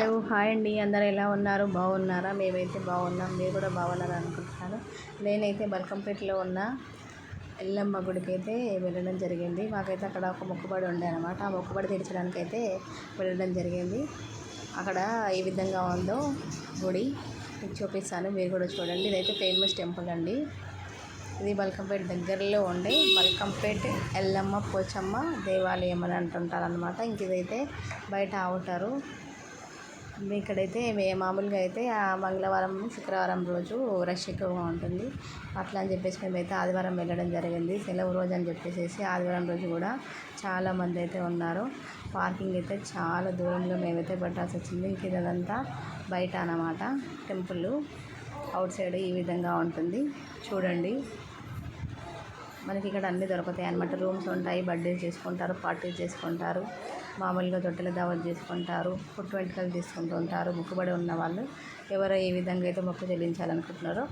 Hello hi అండి. అందరు ఎలా ఉన్నారు? బాగున్నారా? మేమైతే బాగున్నాం. మీరు కూడా బాగున్నారు అనుకుంటున్నాను. నేనైతే బల్కంపేటలో ఉన్న ఎల్లమ్మ గుడికి అయితే వెళ్ళడం జరిగింది. మాకైతే అక్కడ ఒక మొక్కుబడి ఉండే అనమాట ఆ మొక్కుబడి తీర్చడానికి అయితే వెళ్ళడం జరిగింది. అక్కడ ఏ విధంగా ఉందో గుడి మీకు చూపిస్తాను. మీరు కూడా చూడండి. ఇదైతే ఫేమస్ టెంపుల్ అండి. ఇది బల్కంపేట దగ్గరలో ఉండే బల్కంపేట ఎల్లమ్మ పోచమ్మ దేవాలయం అని అంటుంటారు అనమాట ఇంక ఇదైతే బయట అవుతారు ఇక్కడైతే మే- మామూలుగా అయితే ఆ మంగళవారం శుక్రవారం రోజు రష్ ఎక్కువగా ఉంటుంది. అట్లా అని చెప్పేసి మేమైతే ఆదివారం వెళ్ళడం జరిగింది. సెలవు రోజు అని చెప్పేసి ఆదివారం రోజు కూడా చాలా మంది అయితే ఉన్నారు. పార్కింగ్ అయితే చాలా దూరంలో మేమైతే పెట్టాల్సి వచ్చింది. ఇంక ఇదంతా బయట అన్నమాట. టెంపుల్ అవుట్ సైడ్ ఈ విధంగా ఉంటుంది. చూడండి. మనకి ఇక్కడ అన్నీ దొరుకుతాయి అన్నమాట. రూమ్స్ ఉంటాయి బర్త్డేస్ చేసుకుంటారు పార్టీలు చేసుకుంటారు మామూలుగా తొట్టెల దావత్ చేసుకుంటారు పుట్టు వెంట్రుకలు తీసుకుంటూ ఉంటారు మొక్కుబడి ఉన్న వాళ్ళు ఎవరు ఏ విధంగా అయితే మొక్కు చెల్లించాలనుకుంటున్నారో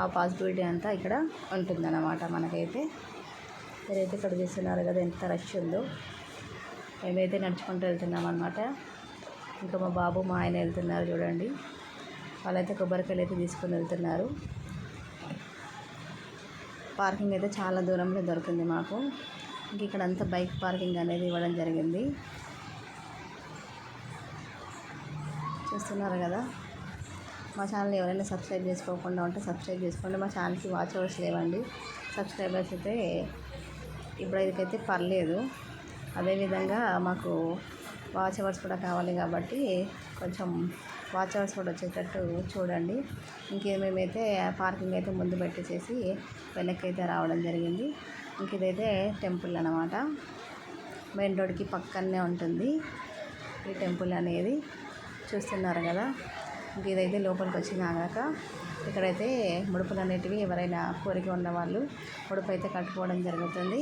ఆ పాజిటివిటీ అంతా ఇక్కడ ఉంటుందన్నమాట మనకైతే. మీరైతే ఇక్కడ చూస్తున్నారు కదా ఎంత రష్ ఉందో. మేమైతే నడుచుకుంటూ వెళ్తున్నాం అనమాట ఇంకా మా బాబు మా ఆయన వెళ్తున్నారు చూడండి. వాళ్ళైతే కొబ్బరికాయలు అయితే తీసుకొని వెళ్తున్నారు. పార్కింగ్ అయితే చాలా దూరంలో దొరికింది మాకు. ఇంక ఇక్కడ అంతా బైక్ పార్కింగ్ అనేది ఇవ్వడం జరిగింది. చూస్తున్నారు కదా? మా ఛానల్ ఎవరైనా సబ్స్క్రైబ్ చేసుకోకుండా ఉంటే సబ్స్క్రైబ్ చేసుకోండి. మా ఛానల్కి వాచ్ అవర్స్ లేవండి. సబ్స్క్రైబర్స్ అయితే ఇప్పుడు ఇదికైతే పర్లేదు. అదేవిధంగా మాకు వాచ్ అవర్స్ కూడా కావాలి కాబట్టి కొంచెం వాచ్ అవర్స్ కూడా వచ్చేటట్టు చూడండి. ఇంకే మేమైతే పార్కింగ్ అయితే ముందు పెట్టేసేసి వెనక్కి అయితే రావడం జరిగింది. ఇంక ఇదైతే టెంపుల్ అనమాట మెయిన్ రోడ్కి పక్కనే ఉంటుంది ఈ టెంపుల్ అనేది. చూస్తున్నారు కదా? ఇంక ఇదైతే లోపలికి వచ్చినాక ఇక్కడైతే ముడుపులు అనేటివి ఎవరైనా కోరిక ఉన్న వాళ్ళు ముడుపు అయితే కట్టుకోవడం జరుగుతుంది.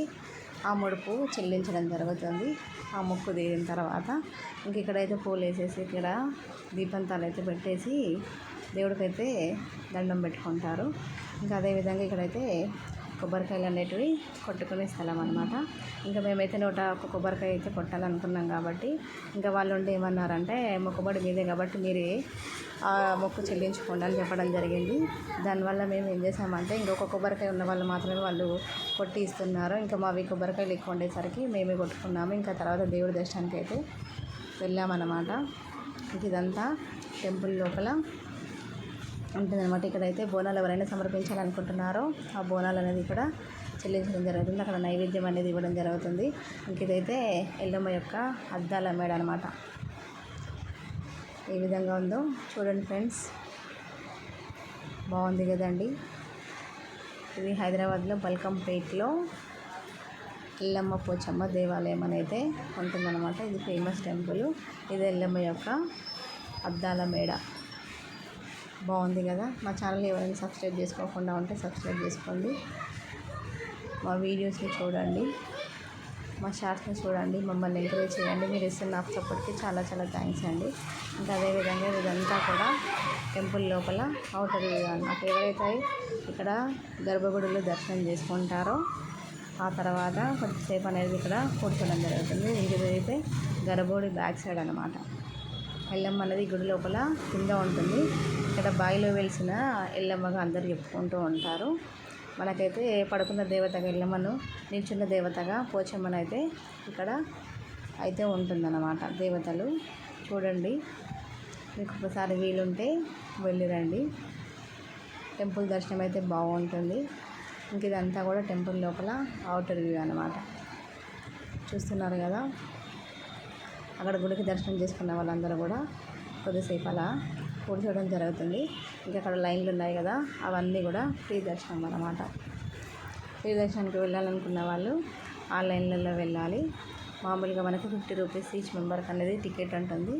ఆ ముడుపు చెల్లించడం జరుగుతుంది. ఆ ముక్కు తీరిన తర్వాత ఇంక ఇక్కడైతే పూలు వేసేసి ఇక్కడ దీపంతాలు అయితే పెట్టేసి దేవుడికైతే దండం పెట్టుకుంటారు. ఇంకా అదేవిధంగా ఇక్కడైతే కొబ్బరికాయలు అనేటివి కొట్టుకునే స్థలం అనమాట ఇంకా మేమైతే నూట ఒక కొబ్బరికాయ అయితే కొట్టాలనుకున్నాం కాబట్టి ఇంకా వాళ్ళు ఉండి ఏమన్నారంటే మొక్కుబడి మీదే కాబట్టి మీరే ఆ మొక్కు చెల్లించుకోండి అని చెప్పడం జరిగింది. దానివల్ల మేము ఏం చేసామంటే ఇంకొక కొబ్బరికాయ ఉన్న వాళ్ళు మాత్రమే వాళ్ళు కొట్టి ఇస్తున్నారు. ఇంకా మావి కొబ్బరికాయలు ఎక్కువ ఉండేసరికి మేమే కొట్టుకున్నాము. ఇంకా తర్వాత దేవుడి దర్శనానికి అయితే వెళ్ళామన్నమాట ఇదంతా టెంపుల్ లోపల. ఉంటుందన్నమాట. ఇక్కడైతే బోనాలు ఎవరైనా సమర్పించాలనుకుంటున్నారో ఆ బోనాలు అనేది ఇక్కడ చెల్లించడం జరుగుతుంది. అక్కడ నైవేద్యం అనేది ఇవ్వడం జరుగుతుంది. ఇంక ఇదైతే ఎల్లమ్మ యొక్క అద్దాల మేడ అనమాట ఏ విధంగా ఉందో చూడండి ఫ్రెండ్స్. బాగుంది కదండి. ఇది హైదరాబాద్లో బల్కంపేట్లో ఎల్లమ్మ పోచమ్మ దేవాలయం అని అయితే ఉంటుందన్నమాట. ఇది ఫేమస్ టెంపుల్. ఇది ఎల్లమ్మ యొక్క అద్దాల మేడ. బాగుంది కదా. మా ఛానల్ ఎవరైనా సబ్స్క్రైబ్ చేసుకోకుండా ఉంటే సబ్స్క్రైబ్ చేసుకోండి. మా వీడియోస్ని చూడండి. మా షార్ట్స్ని చూడండి. మమ్మల్ని ఎంకరేజ్ చేయండి. మీరు ఇస్తున్న నాకు సపోర్ట్కి చాలా చాలా థ్యాంక్స్ అండి. ఇంకా అదేవిధంగా ఇదంతా కూడా టెంపుల్ లోపల అవుటర్ నాకు ఎవరైతే ఇక్కడ గర్భగుడిలో దర్శనం చేసుకుంటారో ఆ తర్వాత కొద్దిసేపు అనేది ఇక్కడ కూర్చోవడం జరుగుతుంది. ఇంకేదైతే గర్భగుడి బ్యాక్ సైడ్ అనమాట ఎల్లమ్మ అనేది గుడి లోపల కింద ఉంటుంది. ఇక్కడ బావిలో వెలిసిన ఎల్లమ్మగా అందరు చెప్పుకుంటూ ఉంటారు. మనకైతే పడుకున్న దేవతగా ఎల్లమ్మను నిల్చున్న దేవతగా పోచమ్మను అయితే ఇక్కడ అయితే ఉంటుందన్నమాట. దేవతలు చూడండి. మీకు ఒకసారి వీలుంటే వెళ్ళిరండి. టెంపుల్ దర్శనం అయితే బాగుంటుంది. ఇంక ఇదంతా కూడా టెంపుల్ లోపల అవుటర్ వ్యూ అనమాట చూస్తున్నారు కదా? అక్కడ గుడికి దర్శనం చేసుకున్న వాళ్ళందరూ కూడా కొద్దిసేపు అలా కూర్చోవడం జరుగుతుంది. ఇంకా అక్కడ లైన్లు ఉన్నాయి కదా అవన్నీ కూడా ఫ్రీ దర్శనం అన్నమాట. ఫ్రీ దర్శనానికి వెళ్ళాలనుకున్న వాళ్ళు ఆ లైన్లలో వెళ్ళాలి. మామూలుగా మనకు ఫిఫ్టీ రూపీస్ ఈచ్ మెంబర్కి అనేది టికెట్ ఉంటుంది